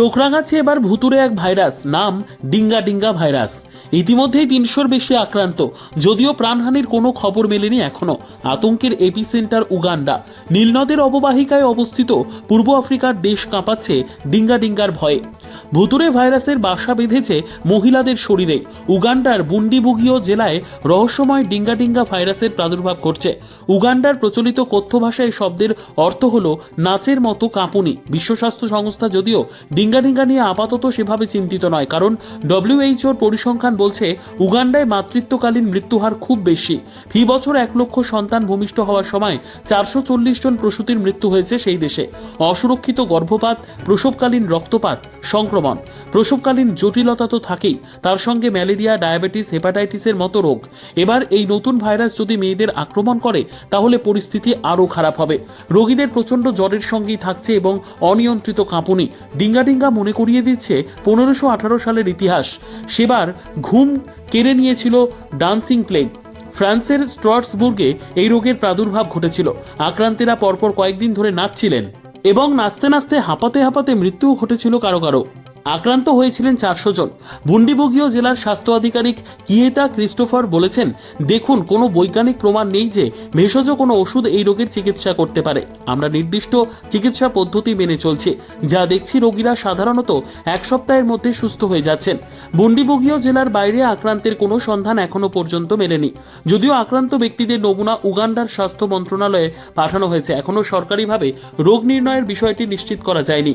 চোখ রাঙাচ্ছে এবার ভুতুরে এক ভাইরাস, নাম ডিঙ্গা ডিঙ্গা ভাইরাস। ইতিমধ্যেই তিনশোর বেশি আক্রান্ত, যদিও প্রাণহানির কোনো খবর মেলেনি এখনও। আতঙ্কের এপিসেন্টার উগান্ডা, নীলনদের অববাহিকায় অবস্থিত পূর্ব আফ্রিকার দেশ কাঁপাচ্ছে ডিঙ্গা ডিঙ্গার ভয়ে। ভুতুরে ভাইরাসের বাসা বেঁধেছে মহিলাদের শরীরে। উগান্ডার বুন্ডিবুগীয় জেলায় রহস্যময় ডিঙ্গা ডিঙ্গা ভাইরাসের প্রাদুর্ভাব ঘটছে। উগান্ডার প্রচলিত কথ্য ভাষায় শব্দের অর্থ হল নাচের মতো কাঁপুনি। বিশ্ব স্বাস্থ্য সংস্থা যদিও ডিঙ্গা ডিঙ্গা নিয়ে আপাতত সেভাবে চিন্তিত নয়, কারণ ডব্লিউএইচওর পরিসংখ্যান বলছে উগান্ডায় মাতৃত্বকালীন মৃত্যুহার খুব বেশি। ফি বছর এক লক্ষ সন্তান ভূমিষ্ঠ হওয়ার সময় চারশো চল্লিশ জন প্রসূতির মৃত্যু হয়েছে সেই দেশে। অসুরক্ষিত গর্ভপাত, প্রসবকালীন রক্তপাত, সংক্রমণ। প্রসবকালীন জটিলতা তো থাকেই, তার সঙ্গে ম্যালেরিয়া, ডায়াবেটিস, হেপাটাইটিসের মতো রোগ। এবার এই নতুন ভাইরাস যদি মেয়েদের আক্রমণ করে, তাহলে পরিস্থিতি আরও খারাপ হবে। রোগীদের প্রচণ্ড জ্বরের সঙ্গেই থাকছে এবং অনিয়ন্ত্রিত কাঁপুনি। ডিঙ্গা ডিঙ্গা মনে করিয়ে দিচ্ছে পনেরোশো আঠারো সালের ইতিহাস। সেবার ঘুম কেড়ে নিয়েছিল ডান্সিং প্লেগ। ফ্রান্সের স্ট্রটসবুর্গে এই রোগের প্রাদুর্ভাব ঘটেছিল। আক্রান্তেরা পরপর কয়েকদিন ধরে নাচছিলেন এবং নাচতে নাচতে হাঁপাতে হাঁপাতে মৃত্যুও ঘটেছিল কারও কারও। আক্রান্ত হয়েছিলেন চারশো জন। বুন্ডিবগীয় জেলার স্বাস্থ্য আধিকারিক কিয়েতা ক্রিস্টোফার বলেছেন, দেখুন, কোনো বৈজ্ঞানিক প্রমাণ নেই যে ভেষজ কোনো ওষুধ এই রোগের চিকিৎসা করতে পারে। আমরা নির্দিষ্ট চিকিৎসা পদ্ধতি মেনে চলছি, যা দেখছি রোগীরা সাধারণত এক সপ্তাহের মধ্যে সুস্থ হয়ে যাচ্ছেন। বুন্ডিবগীয় জেলার বাইরে আক্রান্তের কোনো সন্ধান এখনও পর্যন্ত মেলেনি। যদিও আক্রান্ত ব্যক্তিদের নমুনা উগান্ডার স্বাস্থ্য মন্ত্রণালয়ে পাঠানো হয়েছে এখনও সরকারিভাবে রোগ নির্ণয়ের বিষয়টি নিশ্চিত করা যায়নি।